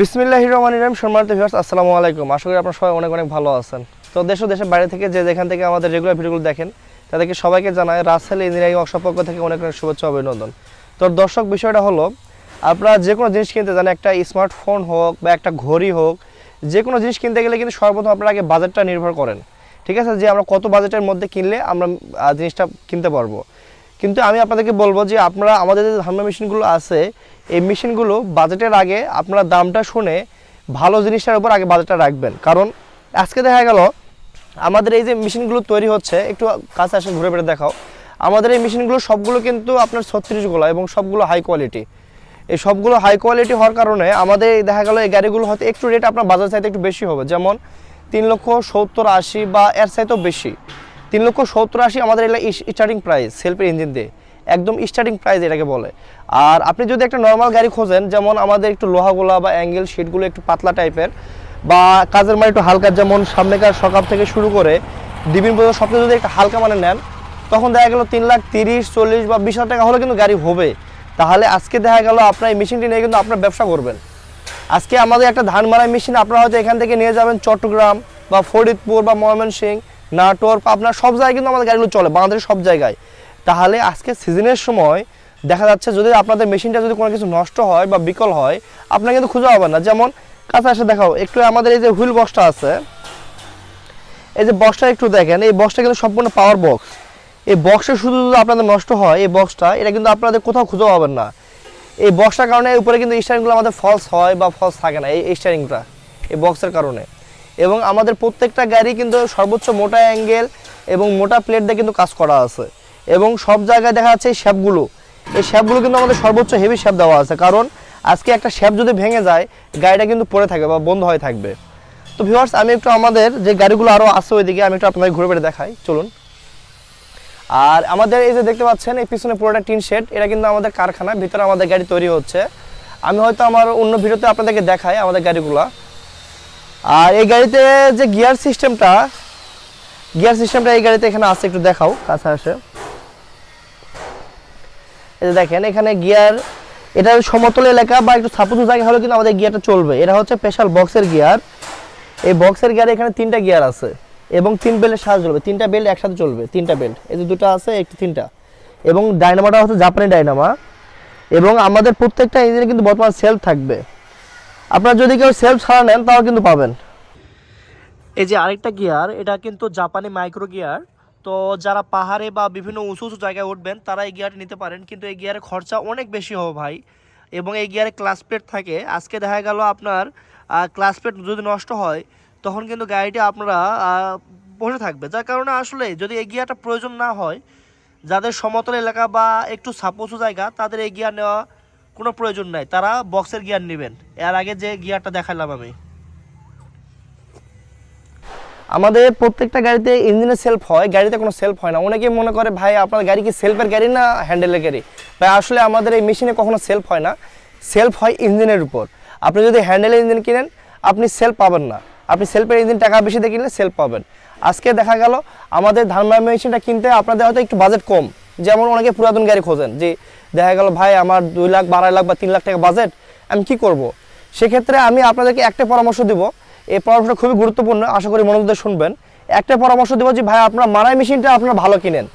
বিসমিল্লাহ রহমান রহিম, সম্মানিত ভিউয়ার্স আসসালামু আলাইকুম। আশা করি আপনারা সবাই অনেক অনেক ভালো আছেন। তো দেশ ও দেশের বাইরে থেকে যে যেখান থেকে আমাদের রেগুলার ভিডিওগুলো দেখেন, তাদেরকে সবাইকে জানায় রাসেল ইঞ্জিনিয়ারিং ওয়ার্কশপ পক্ষ থেকে অনেক অনেক শুভেচ্ছা অভিনন্দন। তো দর্শক, বিষয়টা হলো, আপনারা যে কোনো জিনিস কিনতে জানেন, একটা স্মার্টফোন হোক বা একটা ঘড়ি হোক, যে কোনো জিনিস কিনতে গেলে কিন্তু সর্বপ্রথম আপনারা আগে বাজেটটা নির্ভর করেন। ঠিক আছে? যে আমরা কত বাজেটের মধ্যে কিনলে আমরা জিনিসটা কিনতে পারব। কিন্তু আমি আপনাদেরকে বলব যে আপনারা আমাদের যে ধারণা মেশিনগুলো আছে, এই মেশিনগুলো বাজেটের আগে আপনারা দামটা শুনে ভালো জিনিসটার উপর আগে বাজেটটা রাখবেন। কারণ আজকে দেখা গেল, আমাদের এই যে মেশিনগুলো তৈরি হচ্ছে, একটু কাছে আসে ঘুরে বেড়ে দেখাও। আমাদের এই মেশিনগুলো সবগুলো কিন্তু আপনার ছত্রিশ গোলা এবং সবগুলো হাই কোয়ালিটি এই সবগুলো হাই কোয়ালিটি হওয়ার কারণে আমাদের দেখা গেল, এই গাড়িগুলো হয়তো একটু রেট আপনার বাজার চাইতে একটু বেশি হবে। যেমন তিন লক্ষ সত্তর আশি বা এর চাইতেও বেশি। তিন লক্ষ সত্তর আশি আমাদের এগুলো স্টার্টিং প্রাইস সেলফের ইঞ্জিন দিয়ে। একদম স্টার্টিং প্রাইস এটাকে বলে। আর আপনি যদি একটা নর্মাল গাড়ি খোঁজেন, যেমন আমাদের একটু লোহাগুলা বা অ্যাঙ্গেল শিটগুলো একটু পাতলা টাইপের বা কাজের মানে একটু হালকা, যেমন সামনেকার সকাল থেকে শুরু করে ডিবিন পর্যন্ত সবচেয়ে যদি একটা হালকা মানে নেন, তখন দেখা গেল তিন লাখ তিরিশ, চল্লিশ বা বিশ হাজার টাকা হলে কিন্তু গাড়ি হবে। তাহলে আজকে দেখা গেল আপনার এই মেশিনটি নিয়ে কিন্তু আপনার ব্যবসা করবেন। আজকে আমাদের একটা ধান মারাই মেশিন আপনারা হয়তো এখান থেকে নিয়ে যাবেন চট্টগ্রাম বা ফরিদপুর বা ময়মনসিংহ। নাটোর আপনার সব জায়গায় কিন্তু আমাদের গাড়িগুলো চলে, বাংলাদেশের সব জায়গায়। তাহলে আজকে সিজনের সময় দেখা যাচ্ছে যদি আপনাদের মেশিনটা যদি কোনো কিছু নষ্ট হয় বা বিকল হয়, আপনার কিন্তু খুঁজে হবে না। যেমন, কাছে এসে দেখাও, একটু আমাদের এই যে হুইল বক্সটা আছে, এই যে বক্সটা একটু দেখেন, এই বক্সটা কিন্তু সম্পূর্ণ পাওয়ার বক্স এই বক্সে শুধু যদি আপনাদের নষ্ট হয়, এই বক্সটা এটা কিন্তু আপনাদের কোথাও খুঁজে পাবেন না। এই বক্সটার কারণে উপরে কিন্তু স্টারিংগুলো আমাদের ফলস হয় বা ফলস থাকে না, এই স্টারিংটা এই বক্সের কারণে। এবং আমাদের প্রত্যেকটা গাড়ি কিন্তু সর্বোচ্চ মোটা অ্যাঙ্গেল এবং মোটা প্লেট দিয়ে কিন্তু কাজ করা আছে। এবং সব জায়গায় দেখা যাচ্ছে এই শ্যাপগুলো। এই শ্যাপগুলো কিন্তু আমাদের সর্বোচ্চ হেভি শ্যাপ দেওয়া আছে। কারণ আজকে একটা শ্যাপ যদি ভেঙে যায়, গাড়িটা কিন্তু পড়ে থাকবে বা বন্ধ হয়ে থাকবে। তো ভিউয়ার্স আমি একটু আমাদের যে গাড়িগুলো আরও আছে ওইদিকে আমি একটু আপনাদের ঘুরে বেড়ে দেখাই। চলুন। আর আমাদের এই যে দেখতে পাচ্ছেন, এই পিছনে পুরোটা টিন শেড, এটা কিন্তু আমাদের কারখানা, ভিতরে আমাদের গাড়ি তৈরি হচ্ছে। আমি হয়তো আমার অন্য ভিডিওতে আপনাদেরকে দেখাই আমাদের গাড়িগুলো। আর এই গাড়িতে যে গিয়ার সিস্টেমটা গিয়ার সিস্টেমটা এই গাড়িতে এখানে আছে, একটু দেখাও, কাছে আসে। এই যে দেখেন, এখানে গিয়ার এটা সমতল এলাকা বা একটু সাপোজ জায়গা হলে কিন্তু আমাদের গিয়ারটা চলবে। এটা হচ্ছে স্পেশাল বক্সের গিয়ার এই বক্সের গিয়ারে এখানে তিনটা গিয়ার আছে এবং তিন বেল্টের সাহায্য চলবে। তিনটা বেল্ট একসাথে চলবে, তিনটা বেল্ট এই যে দুটো আছে, একটু তিনটা। এবং ডাইনামাটা হচ্ছে জাপানি ডাইনামা এবং আমাদের প্রত্যেকটা ইঞ্জিনে কিন্তু বর্তমান সেলফ থাকবে। আপনারা যদি কেউ সেলফ ছাড়া নেন, তাও কিন্তু পাবেন। এই যে আরেকটা গিয়ার এটা কিন্তু জাপানি মাইক্রো গিয়ার তো যারা পাহাড়ে বা বিভিন্ন উঁচু উঁচু জায়গায় উঠবেন, তারা এই গিয়ারটি নিতে পারেন। কিন্তু এই গিয়ারের খরচা অনেক বেশি হবে ভাই। এবং এই গিয়ারে ক্লাস প্লেট থাকে। আজকে দেখা গেল আপনার ক্লাস প্লেট যদি নষ্ট হয়, তখন কিন্তু গাড়িটি আপনারা বসে থাকবে। যার কারণে আসলে যদি এই গিয়ারটা প্রয়োজন না হয়, যাদের সমতল এলাকা বা একটু সাপোসু জায়গা, তাদের এই গিয়ার নেওয়া কোনো প্রয়োজন নাই। তারা বক্সের গিয়ার নেবেন। এর আগে যে গিয়ারটা দেখালাম আমি। আমাদের প্রত্যেকটা গাড়িতে ইঞ্জিনের সেলফ হয়, গাড়িতে কোনো সেলফ হয় না। অনেকেই মনে করে, ভাই, আপনার গাড়ি কি সেলফের গাড়ি না হ্যান্ডেলের গাড়ি? ভাই, আসলে আমাদের এই মেশিনে কখনো সেলফ হয় না। সেলফ হয় ইঞ্জিনের উপর। আপনি যদি হ্যান্ডেলের ইঞ্জিন কিনেন, আপনি সেলফ পাবেন না। আপনি সেলফের ইঞ্জিন টাকা বেশি দিয়ে কিনলে সেলফ পাবেন। আজকে দেখা গেল, আমাদের ধানময় মেশিনটা কিনতে আপনাদের হয়তো একটু বাজেট কম। যেমন অনেকে পুরাতন গাড়ি খোঁজেন, যে দেখা গেল, ভাই, আমার দুই লাখ, বারো লাখ বা তিন লাখ টাকা বাজেট আমি কি করব? সেক্ষেত্রে আমি আপনাদেরকে একটা পরামর্শ দিব। এই পরামর্শটা খুবই গুরুত্বপূর্ণ, আশা করি মনোযোগ শুনবেন। একটা পরামর্শ দেবো যে, ভাই, আপনার মারাই মেশিনটা আপনারা ভালো কিনেন।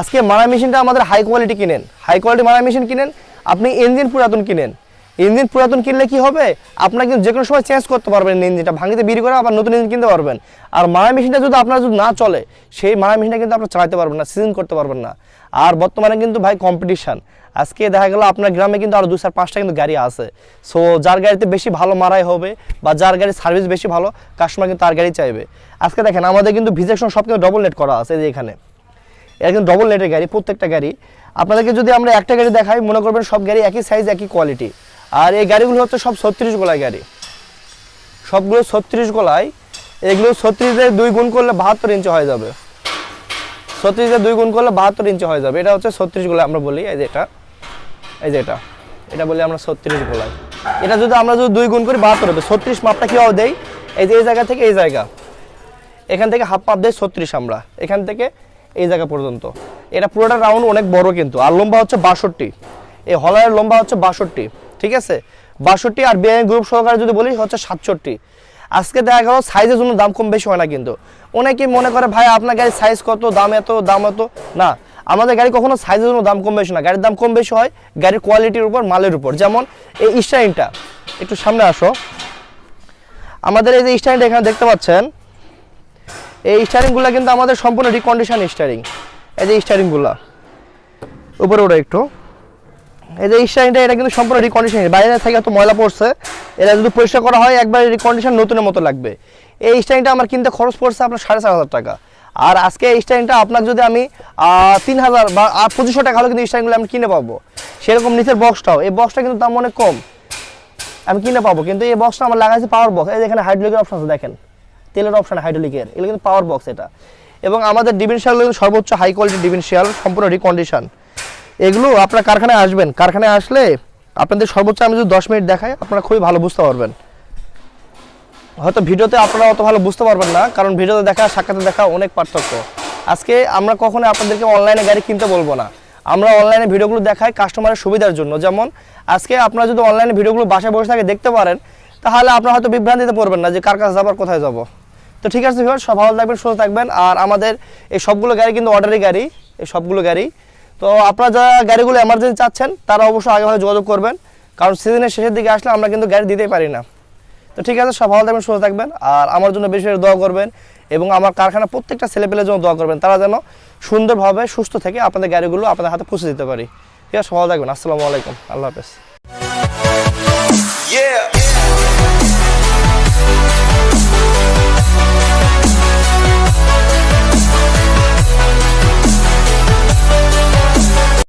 আজকে মারাই মেশিনটা আমাদের হাই কোয়ালিটি কিনেন। হাই কোয়ালিটি মারাই মেশিন কিনেন, আপনি ইঞ্জিন পুরাতন কিনেন। ইঞ্জিন পুরাতন কিনলে কি হবে? আপনার কিন্তু যে কোনো সময় চেঞ্জ করতে পারবেন ইঞ্জিনটা, ভাঙিতে বিক্রি করে আবার নতুন ইঞ্জিন কিনতে পারবেন। আর মারাই মেশিনটা যদি আপনার যদি না চলে, সেই মারাই মেশিনটা কিন্তু আপনার চালাতে পারবেন না সিজন করতে পারবেন না। আর বর্তমানে কিন্তু ভাই কম্পিটিশন আজকে দেখা গেল আপনার গ্রামে কিন্তু আরও দু চার, পাঁচটা কিন্তু গাড়ি আছে। সো যার গাড়িতে বেশি ভালো মারাই হবে বা যার গাড়ির সার্ভিস বেশি ভালো কাস্টমার কিন্তু তার গাড়ি চাইবে। আজকে দেখেন, আমাদের কিন্তু ভিজেকশন সব কিন্তু ডবল নেট করা আছে যে এখানে। এটা কিন্তু ডবল নেটের গাড়ি, প্রত্যেকটা গাড়ি। আপনাদেরকে যদি আমরা একটা গাড়ি দেখাই, মনে করবেন সব গাড়ি একই সাইজ একই কোয়ালিটি আর এই গাড়িগুলো হচ্ছে সব ছত্রিশ গোলায় গাড়ি। সবগুলো ছত্রিশ গোলায়। এগুলো ছত্রিশে দুই গুণ করলে বাহাত্তর ইঞ্চি হয়ে যাবে। ছত্রিশে দুই গুণ করলে বাহাত্তর ইঞ্চি হয়ে যাবে। এটা হচ্ছে ছত্রিশ গোলায় আমরা বলি, এই যে এটা। এই যে এটা। এটা বলি আমরা ছত্রিশ গোলায়। এটা যদি আমরা যদি দুই গুণ করি, বাহাত্তর হবে। ছত্রিশ মাপটা কীভাবে দেই? এই যে এই জায়গা থেকে এই জায়গা। এখান থেকে হাফ পাপ দেয় ছত্রিশ আমরা। এখান থেকে এই জায়গা পর্যন্ত। এটা পুরোটা রাউন্ড অনেক বড় কিন্তু। আর লম্বা হচ্ছে বাষট্টি। এই হলারের লম্বা হচ্ছে বাষট্টি। ঠিক আছে? বাষট্টি আর বিআই গ্রুপ সহকারে যদি বলি, হচ্ছে সাতষট্টি। আজকে দেখা গেল সাইজের জন্য দাম কম বেশি হয় না কিন্তু। অনেকেই মনে করে, ভাই, আপনার গাড়ির সাইজ কত? দাম এত? দাম এত? না। আমাদের গাড়ি কখনো সাইজের জন্য দাম কম বেশি না। গাড়ির দাম কম বেশি হয় গাড়ির কোয়ালিটির উপর, মালের উপর। যেমন এই স্টাইনটা একটু সামনে আসো। আমাদের এই যে স্টাইনটা এখানে দেখতে পাচ্ছেন, এই স্টারিংগুলো কিন্তু আমাদের সম্পূর্ণ রিকন্ডিশন স্টারিং এই যে স্টারিংগুলো উপরে ওটা একটু। এই যে স্টারিংটা এটা কিন্তু সম্পূর্ণ রিকন্ডিশন বাইরে থেকে এত ময়লা পড়ছে। এটা যদি পরিষ্কার করা হয়, একবার রিকন্ডিশন নতুনের মতো লাগবে। এই স্টারিংটা আমার কিনতে খরচ পড়ছে আপনার সাড়ে চার হাজার টাকা। আর আজকে এই স্টারিংটা আপনার যদি আমি তিন হাজার বা পঁচিশশো টাকা হলে কিন্তু স্টারিংগুলো আমি কিনে পাবো। সেরকম নিচের বক্সটাও এই বক্সটা কিন্তু দাম অনেক কম। আমি কিনে পাবো। কিন্তু এই বক্সটা আমার লাগাইছে পাওয়ার বক্স এই এখানে হাইড্রোলিকের অপশন আছে, দেখেন। তেলের অপশন হাইড্রোলিকের এগুলো কিন্তু পাওয়ার বক্স এটা। এবং আমাদের ডিভিনশিয়াল সর্বোচ্চ হাই কোয়ালিটি ডিভিনশিয়াল সম্পূর্ণ রিকন্ডিশন এগুলো আপনার কারখানায় আসবেন। কারখানায় আসলে আপনাদের সর্বোচ্চ আমি যদি দশ মিনিট দেখাই, আপনারা খুবই ভালো বুঝতে পারবেন। হয়তো ভিডিওতে আপনারা অত ভালো বুঝতে পারবেন না, কারণ ভিডিওতে দেখা, সাক্ষাতে দেখা অনেক পার্থক্য। আজকে আমরা কখনো আপনাদেরকে অনলাইনে গাড়ি কিনতে বলব না। আমরা অনলাইনে ভিডিওগুলো দেখাই কাস্টমারের সুবিধার জন্য। যেমন, আজকে আপনারা যদি অনলাইনে ভিডিওগুলো বাসায় বসে থাকে দেখতে পারেন, তাহলে আপনারা হয়তো বিভ্রান্তিতে পড়বেন না যে কার কাছে যাবার কোথায় যাব। তো ঠিক আছে ভিউয়ার সব ভালো থাকবেন, সুস্থ থাকবেন। আর আমাদের এই সবগুলো গাড়ি কিন্তু অর্ডারি গাড়ি, এই সবগুলো গাড়ি তো আপনারা যারা গাড়িগুলো এমার্জেন্সি চাচ্ছেন, তারা অবশ্যই আগেভাবে যোগাযোগ করবেন। কারণ সিজনের শেষের দিকে আসলে আমরা কিন্তু গাড়ি দিতেই পারি না। তো ঠিক আছে, সব ভালো থাকবেন, সুস্থ থাকবেন। আর আমার জন্য বেশি দোয়া করবেন এবং আমার কারখানা প্রত্যেকটা ছেলেপেলের জন্য দোয়া করবেন। তারা যেন সুন্দরভাবে সুস্থ থেকে আপনাদের গাড়িগুলো আপনাদের হাতে পৌঁছে দিতে পারি। ঠিক আছে ভালো থাকবেন। আসসালামু আলাইকুম। আল্লাহ হাফেজ। Yeah.